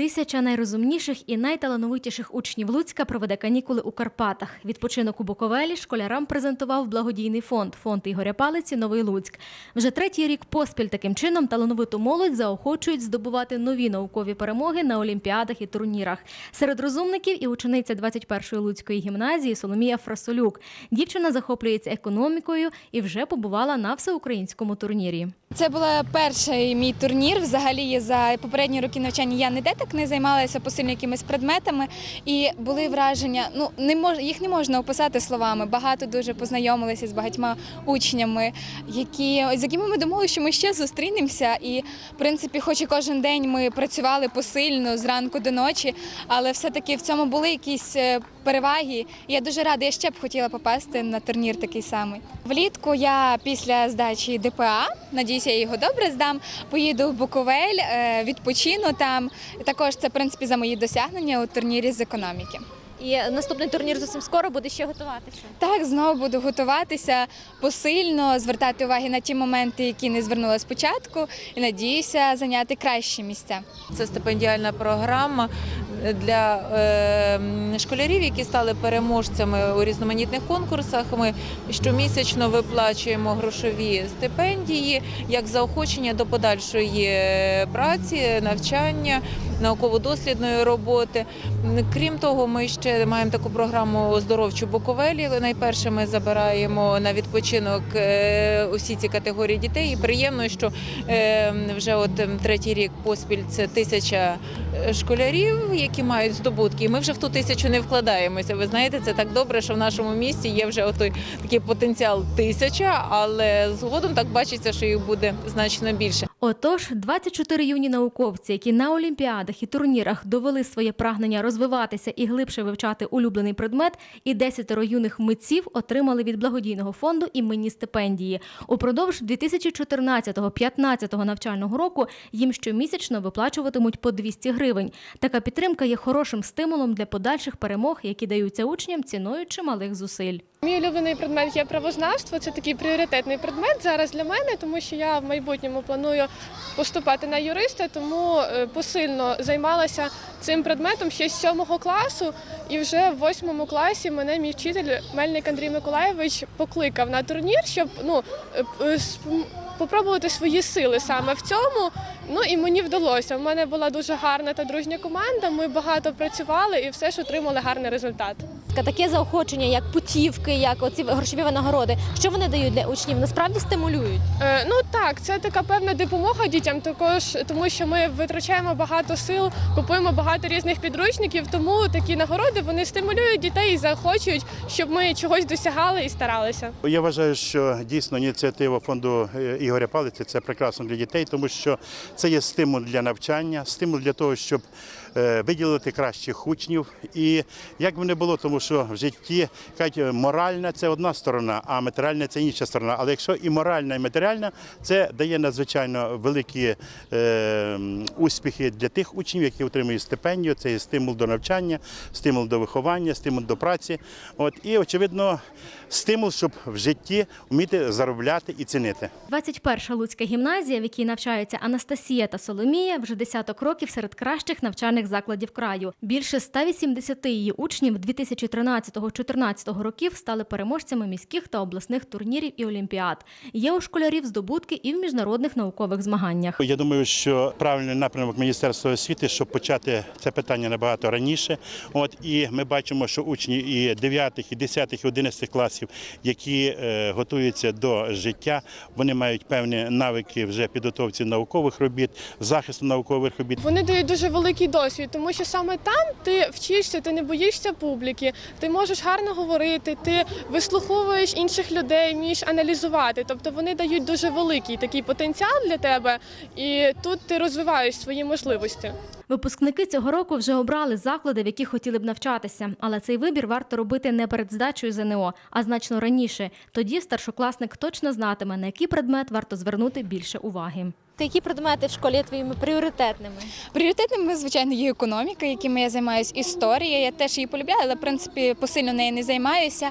Тисяча найрозумніших і найталановитіших учнів Луцька проведе канікули у Карпатах. Відпочинок у Буковелі школярам презентував благодійний фонд фонд Ігоря Палиці Новий Луцьк. Вже третій рік поспіль таким чином талановиту молодь заохочують здобувати нові наукові перемоги на олімпіадах і турнірах. Серед розумників і учениця 21-ї Луцької гімназії Соломія Фрасолюк. Дівчина захоплюється економікою і вже побувала на всеукраїнському турнірі. Це був перший мій турнір. Взагалі за попередні роки навчання я ніде так не займалися посильно якимись предметами. І були враження. Ну не мож, їх не можна описати словами. Багато дуже познайомилися з багатьма учнями, які з якими ми думали, що ми ще зустрінемося. І в принципі, хоч і кожен день ми працювали посильно з ранку до ночі, але все-таки в цьому були якісь е, переваги. Я дуже рада, я ще б хотіла попасти на турнір такий самий. Влітку я після здачі ДПА, надіюся, я його добре здам. Поїду в Буковель, е, відпочину там. Також це в принципі за мої досягнення у турнірі з економіки. І наступний турнір зовсім скоро буде ще готуватися. Так, знову буду готуватися посильно, звертати уваги на ті моменти, які не звернула спочатку, і надіюся зайняти кращі місця. Це стипендіальна програма для е, школярів, які стали переможцями у різноманітних конкурсах. Ми щомісячно виплачуємо грошові стипендії як заохочення до подальшої е, праці, навчання, науково-дослідної роботи. Крім того, ми ще маємо таку програму оздоровчу Буковелі. Найперше ми забираємо на відпочинок е, усі ці категорії дітей. І приємно, що е, вже от третій рік поспіль це тисяча е, школярів, які мають здобутки. І ми вже в ту тисячу не вкладаємося. Ви знаєте, це так добре, що в нашому місті є вже отой такий потенціал тисяча, але згодом так бачиться, що їх буде значно більше. Отож, 24 юні науковці, які на олімпіадах і турнірах довели своє прагнення розвиватися і глибше вивчати улюблений предмет, і 10 юних митців отримали від благодійного фонду іменні стипендії. Упродовж 2014-15 навчального року їм щомісячно виплачуватимуть по 200 гривень. Така підтримка є хорошим стимулом для подальших перемог, які даються учням ціною чималих зусиль. Мій улюблений предмет є правознавство. Це такий пріоритетний предмет зараз для мене, тому що я в майбутньому планую поступати на юриста, тому е, посильно займалася цим предметом ще з сьомого класу. І вже в восьмому класі мене мій вчитель Мельник Андрій Миколаєвич покликав на турнір, щоб ну е, е, попробувати свої сили саме в цьому. Ну і мені вдалося. У мене була дуже гарна та дружня команда. Ми багато працювали і все ж отримали гарний результат. Таке заохочення, як путівки, як оці грошові винагороди. Що вони дають для учнів? Насправді стимулюють. Е, ну так, це така певна допомога дітям, також тому що ми витрачаємо багато сил, купуємо багато різних підручників. Тому такі нагороди вони стимулюють дітей і заохочують, щоб ми чогось досягали і старалися. Я вважаю, що дійсно ініціатива фонду е, Ігоря Палиці це прекрасно для дітей, тому що це є стимул для навчання, стимул для того, щоб виділити кращих учнів. І як би не було, тому що в житті кажуть, моральна це одна сторона, а матеріальна це інша сторона. Але якщо і моральна, і матеріальна, це дає надзвичайно великі е, успіхи для тих учнів, які отримують стипендію. Це є стимул до навчання, стимул до виховання, стимул до праці. От і очевидно, стимул, щоб в житті вміти заробляти і цінити. 21-ша Луцька гімназія, в якій навчаються Анастасія та Соломія, вже десяток років серед кращих навчальних закладів краю. Більше 180 її учнів 2013-2014 років стали переможцями міських та обласних турнірів і олімпіад. Є у школярів здобутки і в міжнародних наукових змаганнях. Я думаю, що правильний напрямок Міністерства освіти, щоб почати це питання набагато раніше. От і ми бачимо, що учні і 9, і 10, і 11 класів, які е, готуються до життя, вони мають певні навики вже підготовці наукових робіт, захисту наукових робіт. Вони дають дуже великий досвід, тому що саме там ти вчишся, ти не боїшся публіки, ти можеш гарно говорити, ти вислуховуєш інших людей, вмієш аналізувати. Тобто вони дають дуже великий такий потенціал для тебе, і тут ти розвиваєш свої можливості. Випускники цього року вже обрали заклади, в яких хотіли б навчатися. Але цей вибір варто робити не перед здачею ЗНО, а значно раніше. Тоді старшокласник точно знатиме, на який предмет варто звернути більше уваги. Ласка, які предмети в школі є твоїми пріоритетними? Пріоритетними, звичайно, є економіка, якими я займаюся, історія. Я теж її полюбляю, але в принципі посильно нею не займаюся.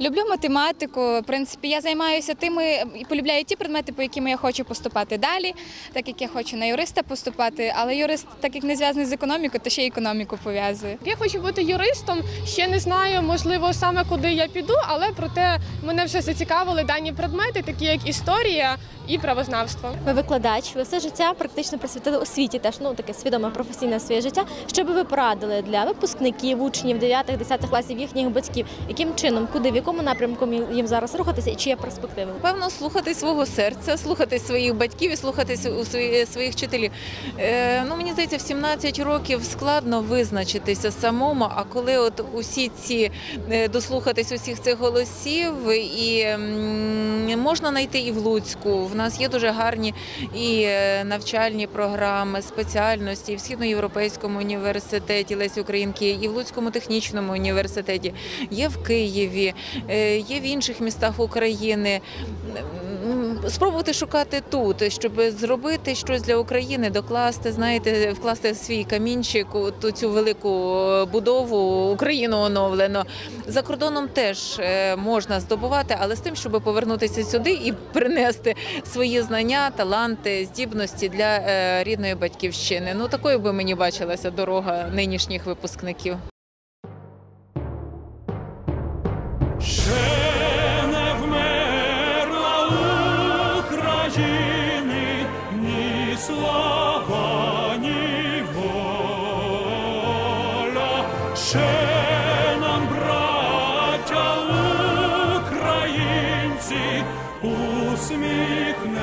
Люблю математику. В принципі, я займаюся тими і полюбляю ті предмети, по яким я хочу поступати далі, так як я хочу на юриста поступати. Але юрист, так як не зв'язаний з економікою, то ще й економіку пов'язує. Я хочу бути юристом. Ще не знаю, можливо, саме куди я піду, але проте мене вже зацікавили дані предмети, такі як історія і правознавство. Ви викладач, ви все життя практично присвятили освіті, теж ну таке свідоме професійне своє життя. Що би ви порадили для випускників, учнів 9-10 класів їхніх батьків? Яким чином, куди, в якому напрямку їм зараз рухатися і чи є перспективи? Певно, слухати свого серця, слухати своїх батьків і слухати своїх вчителів. Е, ну, мені здається, в 17 років складно визначитися самому, а коли от усі ці е, дослухатись усіх цих голосів, і можна знайти і в Луцьку. В нас є дуже гарні і е, навчальні програми, спеціальності і в східноєвропейському університеті Лесі Українки, і в Луцькому технічному університеті, є в Києві, е, є в інших містах України. Спробувати шукати тут, щоб зробити щось для України, докласти, знаєте, вкласти свій камінчик у цю велику будову Україну оновлено. За кордоном теж е, можна здобувати, але з тим, щоб повернутися сюди і принести свої знання, таланти, здібності для е, рідної батьківщини. Ну такою би мені бачилася дорога нинішніх випускників. Ще Ще нам, браття українці, усміхнеться